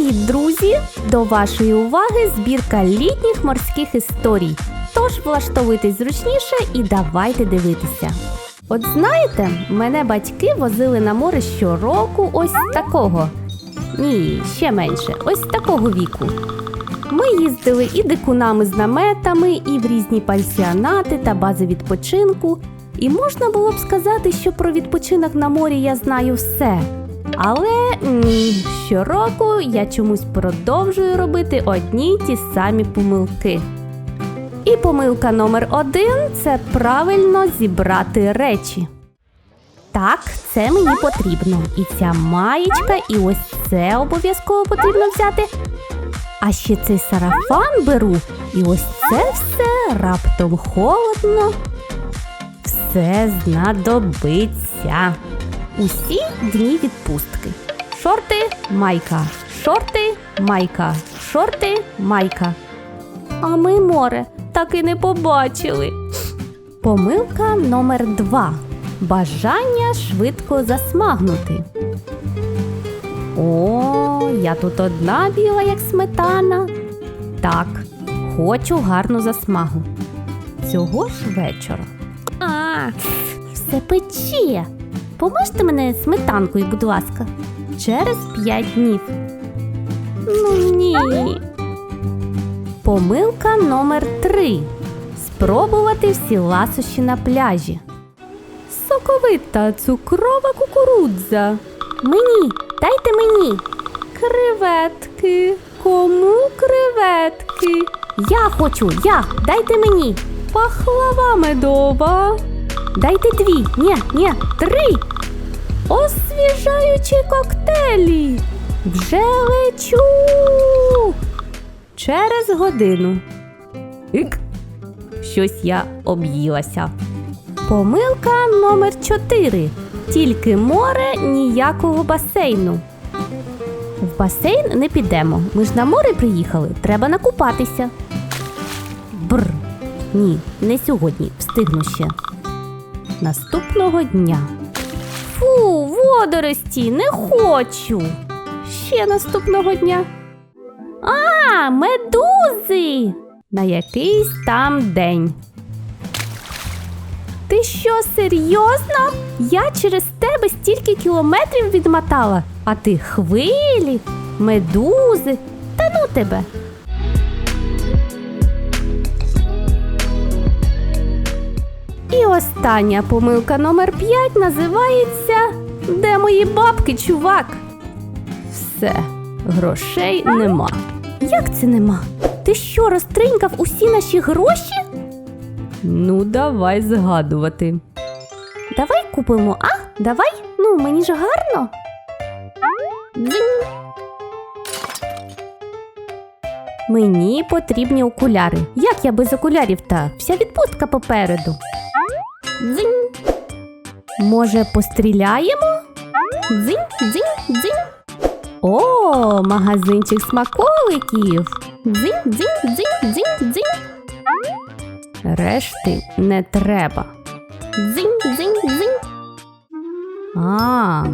Привіт, друзі! До вашої уваги збірка літніх морських історій. Тож влаштовуйтесь зручніше і давайте дивитися. От знаєте, мене батьки возили на море щороку ось такого. Ні, ще менше, ось такого віку. Ми їздили і дикунами з наметами, і в різні пансіонати та бази відпочинку. І можна було б сказати, що про відпочинок на морі я знаю все. Але м, щороку я чомусь продовжую робити одні й ті самі помилки. І помилка номер один це правильно зібрати речі. Так, це мені потрібно. І ця маєчка, і ось це обов'язково потрібно взяти. А ще цей сарафан беру, і ось це все раптом холодно. Все знадобиться. Усі дні відпустки. Шорти, майка, шорти, майка, шорти, майка. А ми море так і не побачили. Помилка номер два. Бажання швидко засмагнути. О, я тут одна біла, як сметана. Так, хочу гарну засмагу. Цього ж вечора. А, все пече. Поможете мене сметанкою, будь ласка, через п'ять днів. Ну ні. Помилка номер три. Спробувати всі ласощі на пляжі. Соковита цукрова кукурудза. Мені, дайте мені. Креветки. Кому креветки? Я хочу, я, дайте мені. Пахлава медова. Дайте дві. Ні, ні, три. Освіжаючі коктейлі. Вже лечу. Через годину. Ік. Щось я об'їлася. Помилка номер 4. Тільки море, ніякого басейну. В басейн не підемо. Ми ж на море приїхали. Треба накупатися. Бр. Ні, не сьогодні. Встигну ще. Наступного дня. Фу, водорості, не хочу. Ще наступного дня. А, медузи! На якийсь там день. Ти що, серйозно? Я через тебе стільки кілометрів відмотала, а ти хвилі, медузи. Та ну тебе. І остання помилка номер 5 називається Де мої бабки, чувак? Все, грошей нема. Як це нема? Ти що, розтринькав усі наші гроші? Ну, давай згадувати. Давай купимо, а? Давай? Ну, мені ж гарно. Мені потрібні окуляри. Як я без окулярів та вся відпустка попереду. Дзинь. Може, постріляємо? Дзинь, дзинь, дзинь. О, магазинчик смаколиків. Дзинь, дзинь, дзинь, дзинь, дзинь. Решти не треба. Дзинь, дзинь, дзинь. А,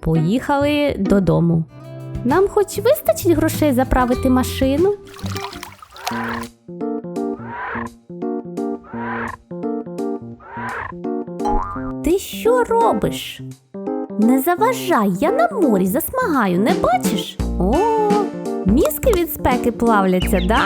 поїхали додому. Нам хоч вистачить грошей заправити машину. Ти що робиш? Не заважай, я на морі засмагаю, не бачиш? О, мізки від спеки плавляться, да?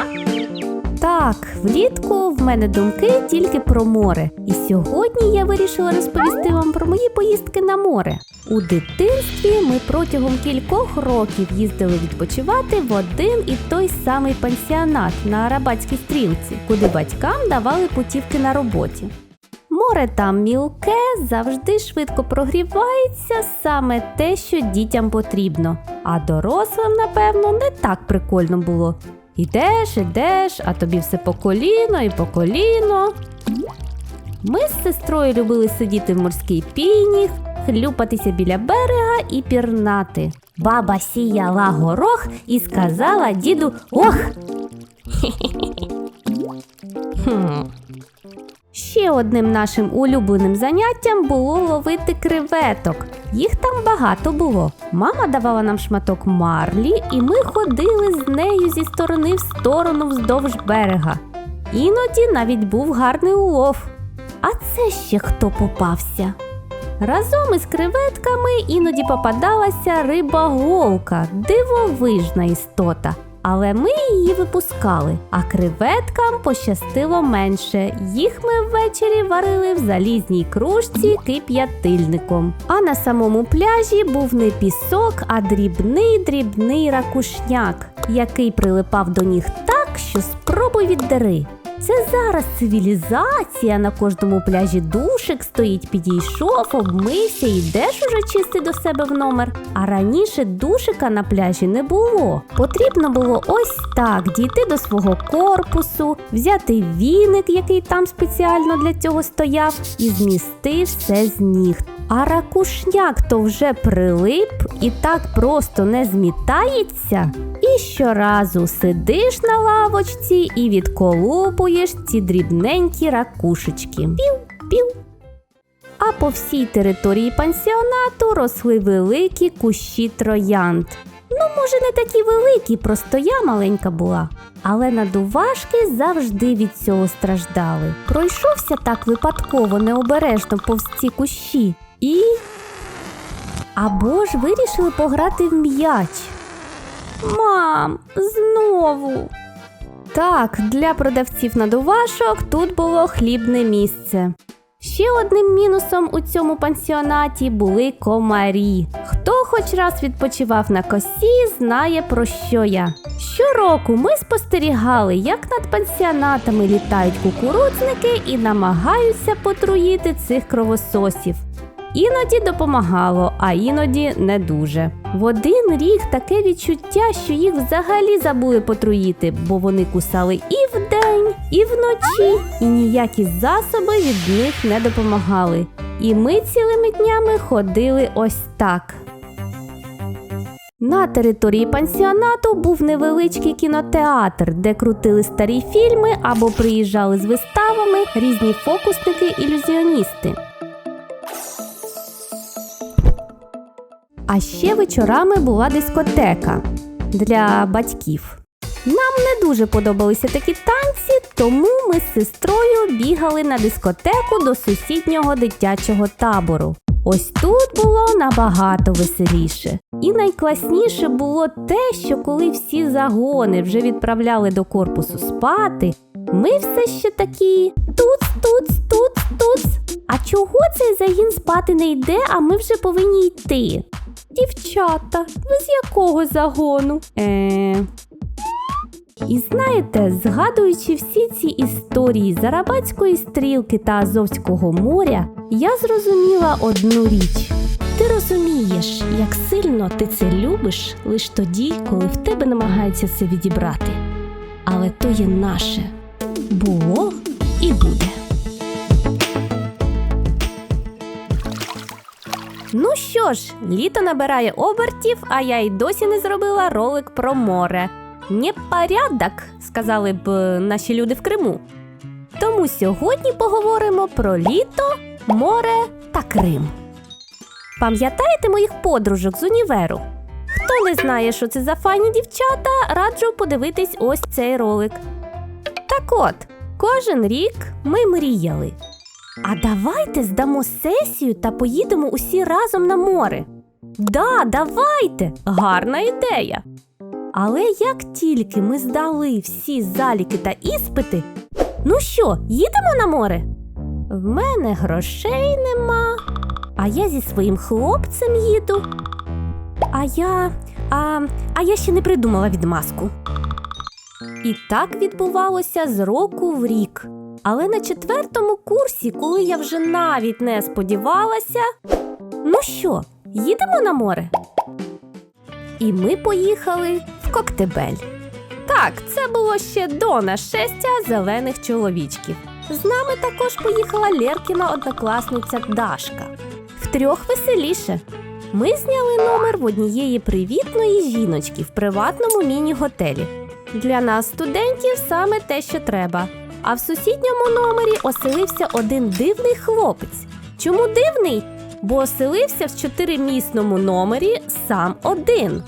Так, влітку в мене думки тільки про море. І сьогодні я вирішила розповісти вам про мої поїздки на море. У дитинстві ми протягом кількох років їздили відпочивати в один і той самий пансіонат на Арабатській стрілці, куди батькам давали путівки на роботі. Море там мілке, завжди швидко прогрівається, саме те, що дітям потрібно. А дорослим, напевно, не так прикольно було. Ідеш, ідеш, а тобі все по коліно і по коліно. Ми з сестрою любили сидіти в морській піні, хлюпатися біля берега і пірнати. Баба сіяла горох і сказала діду ох. Хм. Ще одним нашим улюбленим заняттям було ловити креветок. Їх там багато було. Мама давала нам шматок марлі, і ми ходили з нею зі сторони в сторону вздовж берега. Іноді навіть був гарний улов. А це ще хто попався? Разом із креветками іноді попадалася риба голка, дивовижна істота. Але ми її випускали, а креветкам пощастило менше. Їх ми ввечері варили в залізній кружці кип'ятильником. А на самому пляжі був не пісок, а дрібний дрібний ракушняк, який прилипав до ніг так, що спробуй віддери. Це зараз цивілізація на кожному пляжі душик стоїть, підійшов, обмився, йдеш уже чисти до себе в номер. А раніше душика на пляжі не було. Потрібно було ось так дійти до свого корпусу, взяти віник, який там спеціально для цього стояв, і змісти все з ніг. А ракушняк то вже прилип і так просто не змітається. І щоразу сидиш на лавочці і відколупуєш ці дрібненькі ракушечки. Пів-пів. А по всій території пансіонату росли великі кущі троянд. Ну, може, не такі великі, просто я маленька була. Але надувашки завжди від цього страждали. Пройшовся так випадково необережно повз ці кущі і. Або ж вирішили пограти в м'яч. Мам, знову. Так, для продавців надувашок тут було хлібне місце. Ще одним мінусом у цьому пансіонаті були комарі. Хто хоч раз відпочивав на косі, знає про що я. Щороку ми спостерігали, як над пансіонатами літають кукурудзники і намагаються потруїти цих кровососів. Іноді допомагало, а іноді не дуже. В один рік таке відчуття, що їх взагалі забули потруїти, бо вони кусали і вдень, і вночі, і ніякі засоби від них не допомагали. І ми цілими днями ходили ось так. На території пансіонату був невеличкий кінотеатр, де крутили старі фільми або приїжджали з виставами різні фокусники-ілюзіоністи. А ще вечорами була дискотека для батьків. Нам не дуже подобалися такі танці, тому ми з сестрою бігали на дискотеку до сусіднього дитячого табору. Ось тут було набагато веселіше. І найкласніше було те, що коли всі загони вже відправляли до корпусу спати, ми все ще такі туц, туц, туц, туц. А чого цей загін спати не йде, а ми вже повинні йти? Дівчата, ви з якого загону? Е... І знаєте, згадуючи всі ці історії Зарабатської стрілки та Азовського моря, я зрозуміла одну річ. Ти розумієш, як сильно ти це любиш лише тоді, коли в тебе намагаються це відібрати. Але то є наше було що ж, літо набирає обертів, а я й досі не зробила ролик про море. Непорядок, сказали б е, наші люди в Криму. Тому сьогодні поговоримо про літо, море та Крим. Пам'ятаєте моїх подружок з універу? Хто не знає, що це за файні дівчата, раджу подивитись ось цей ролик. Так от, кожен рік ми мріяли. А давайте здамо сесію та поїдемо усі разом на море. Да, давайте! Гарна ідея. Але як тільки ми здали всі заліки та іспити, ну що, їдемо на море? В мене грошей нема, а я зі своїм хлопцем їду. А я. А, а я ще не придумала відмазку. І так відбувалося з року в рік. Але на четвертому курсі, коли я вже навіть не сподівалася, ну що, їдемо на море? І ми поїхали в Коктебель. Так, це було ще до нашестя зелених чоловічків. З нами також поїхала Лєркіна однокласниця Дашка. Втрьох веселіше. Ми зняли номер в однієї привітної жіночки в приватному міні-готелі. Для нас, студентів, саме те, що треба. А в сусідньому номері оселився один дивний хлопець. Чому дивний? Бо оселився в чотиримісному номері сам один.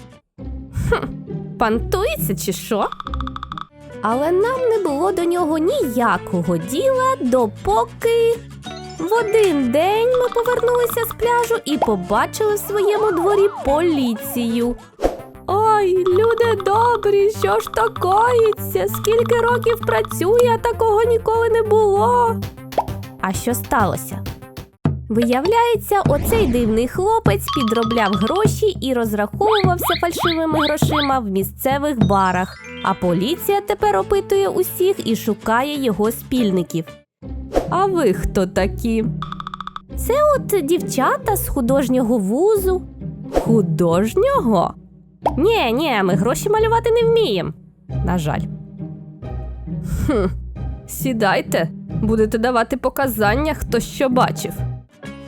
Хм, пантується чи що? Але нам не було до нього ніякого діла, допоки в один день ми повернулися з пляжу і побачили в своєму дворі поліцію. Ой, люди добрі, що ж то? Скільки років працює, а такого ніколи не було. А що сталося? Виявляється, оцей дивний хлопець підробляв гроші і розраховувався фальшивими грошима в місцевих барах. А поліція тепер опитує усіх і шукає його спільників. А ви хто такі? Це от дівчата з художнього вузу. Художнього? Ні, ні, ми гроші малювати не вміємо. На жаль. Хм, сідайте, будете давати показання, хто що бачив.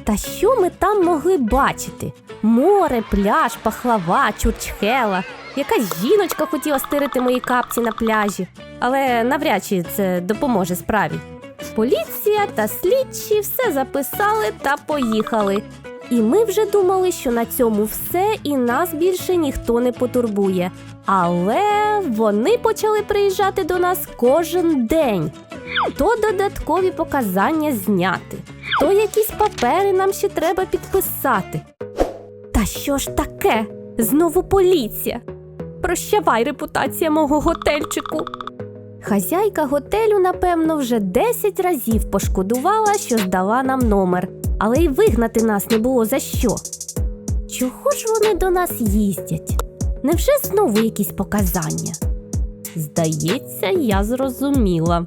Та що ми там могли бачити? Море, пляж, пахлава, чурчхела. Якась жіночка хотіла стирити мої капці на пляжі, але навряд чи це допоможе справі. Поліція та слідчі все записали та поїхали. І ми вже думали, що на цьому все і нас більше ніхто не потурбує. Але вони почали приїжджати до нас кожен день. То додаткові показання зняти, то якісь папери нам ще треба підписати. Та що ж таке? Знову поліція. Прощавай репутація мого готельчику. Хазяйка готелю, напевно, вже 10 разів пошкодувала, що здала нам номер, але й вигнати нас не було за що. Чого ж вони до нас їздять? Невже знову якісь показання? Здається, я зрозуміла.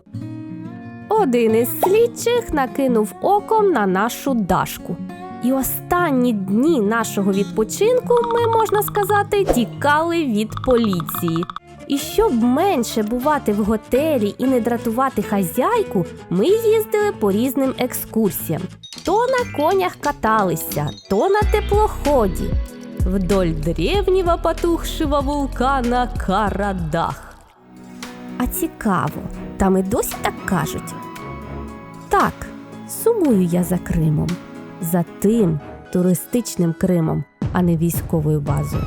Один із слідчих накинув оком на нашу дашку. І останні дні нашого відпочинку ми, можна сказати, тікали від поліції. І щоб менше бувати в готелі і не дратувати хазяйку, ми їздили по різним екскурсіям. То на конях каталися, то на теплоході. Вдоль древнього потухшего вулкана Карадах. А цікаво, там і досі так кажуть. Так, сумую я за Кримом, за тим туристичним Кримом, а не військовою базою.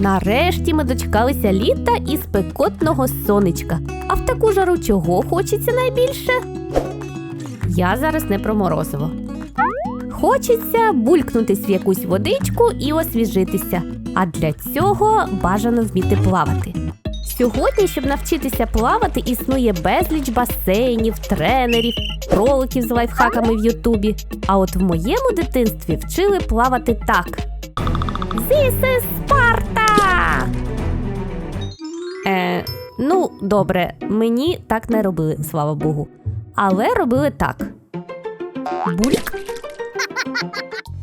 Нарешті ми дочекалися літа і спекотного сонечка. А в таку жару чого хочеться найбільше? Я зараз не про морозиво. Хочеться булькнутись в якусь водичку і освіжитися. А для цього бажано вміти плавати. Сьогодні, щоб навчитися плавати, існує безліч басейнів, тренерів, роликів з лайфхаками в Ютубі. А от в моєму дитинстві вчили плавати так. This is Спарта! Е, ну, добре, мені так не робили, слава Богу. Але робили так. Бульк.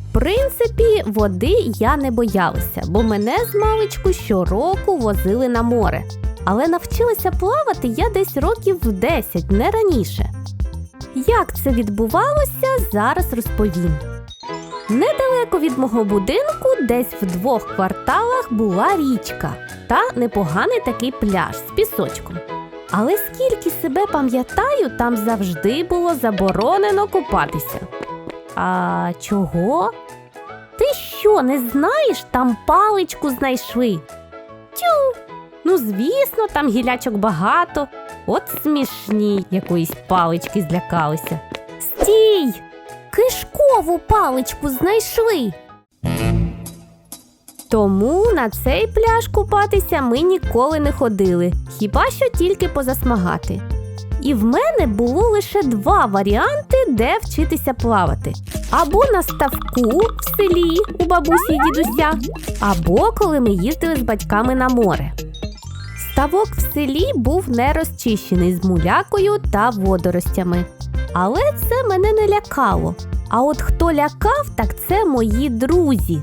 В принципі, води я не боялася, бо мене з маличку щороку возили на море. Але навчилася плавати я десь років в 10, не раніше. Як це відбувалося, зараз розповім. Недалеко від мого будинку, десь в двох кварталах, була річка та непоганий такий пляж з пісочком. Але скільки себе пам'ятаю, там завжди було заборонено купатися. А чого? Ти що, не знаєш, там паличку знайшли? Тю. Ну, звісно, там гілячок багато. От смішні якоїсь палички злякалися. Стій! Кишкову паличку знайшли. Тому на цей пляж купатися ми ніколи не ходили, хіба що тільки позасмагати. І в мене було лише два варіанти, де вчитися плавати: або на ставку в селі у бабусі і дідуся, або коли ми їздили з батьками на море. Ставок в селі був не розчищений з мулякою та водоростями. Але це мене не лякало. А от хто лякав, так це мої друзі.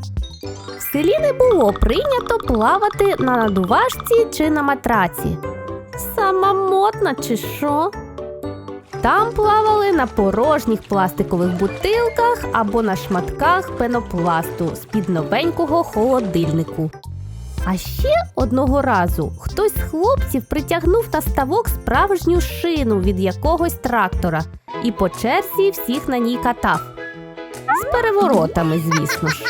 В селі не було прийнято плавати на надувашці чи на матраці. Сама модна чи що? Там плавали на порожніх пластикових бутилках або на шматках пенопласту з-під новенького холодильнику. А ще одного разу хтось з хлопців притягнув на ставок справжню шину від якогось трактора і по черзі всіх на ній катав. З переворотами, звісно ж.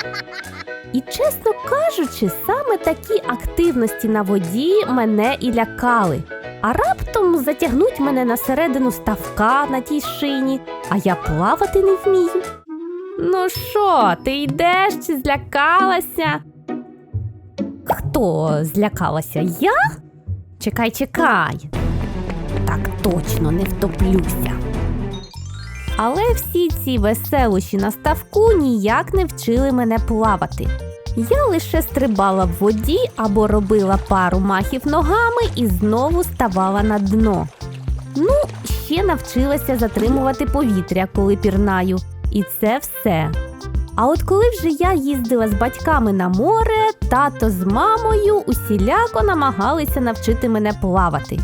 І чесно кажучи, саме такі активності на воді мене і лякали. А раптом затягнуть мене на середину ставка на тій шині, а я плавати не вмію. Ну що, ти йдеш чи злякалася? Хто злякалася? Я? Чекай, чекай. Так точно не втоплюся. Але всі ці веселощі на ставку ніяк не вчили мене плавати. Я лише стрибала в воді або робила пару махів ногами і знову ставала на дно. Ну, ще навчилася затримувати повітря, коли пірнаю, і це все. А от коли вже я їздила з батьками на море, тато з мамою усіляко намагалися навчити мене плавати.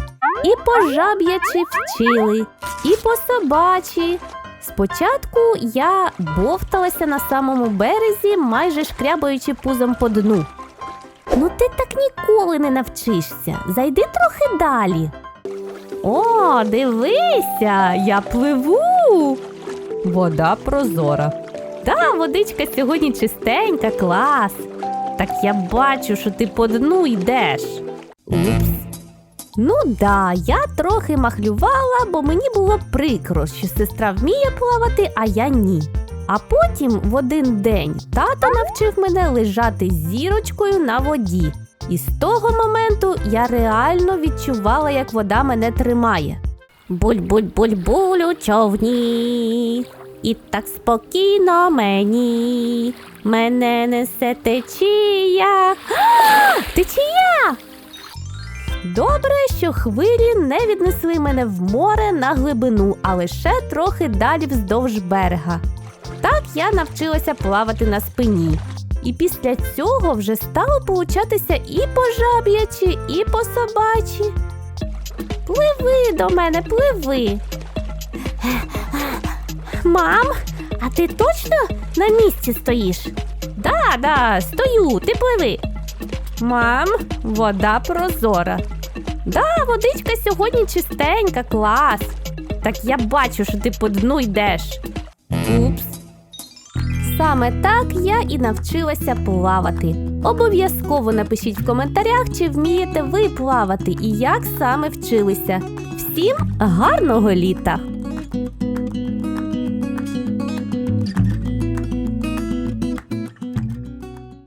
І по жаб'ячі вчили, і по собачі. Спочатку я бовталася на самому березі, майже шкрябаючи пузом по дну. Ну ти так ніколи не навчишся. Зайди трохи далі. О, дивися, я пливу. Вода прозора. Та, водичка сьогодні чистенька, клас. Так я бачу, що ти по дну йдеш. Упс. Ну да, я трохи махлювала, бо мені було прикро, що сестра вміє плавати, а я ні. А потім в один день тато навчив мене лежати зірочкою на воді. І з того моменту я реально відчувала, як вода мене тримає. Буль-буль-буль-буль у човні, і так спокійно мені. Мене несе течія. Течія! Добре, що хвилі не віднесли мене в море на глибину, а лише трохи далі вздовж берега. Так я навчилася плавати на спині. І після цього вже стало получатися і по жаб'ячі, і по собачі. Пливи до мене, пливи. Мам, а ти точно на місці стоїш? Да, да, стою, ти пливи. Мам, вода прозора. Да, водичка сьогодні чистенька, клас. Так я бачу, що ти по дну йдеш. Упс. Саме так я і навчилася плавати. Обов'язково напишіть в коментарях, чи вмієте ви плавати і як саме вчилися. Всім гарного літа!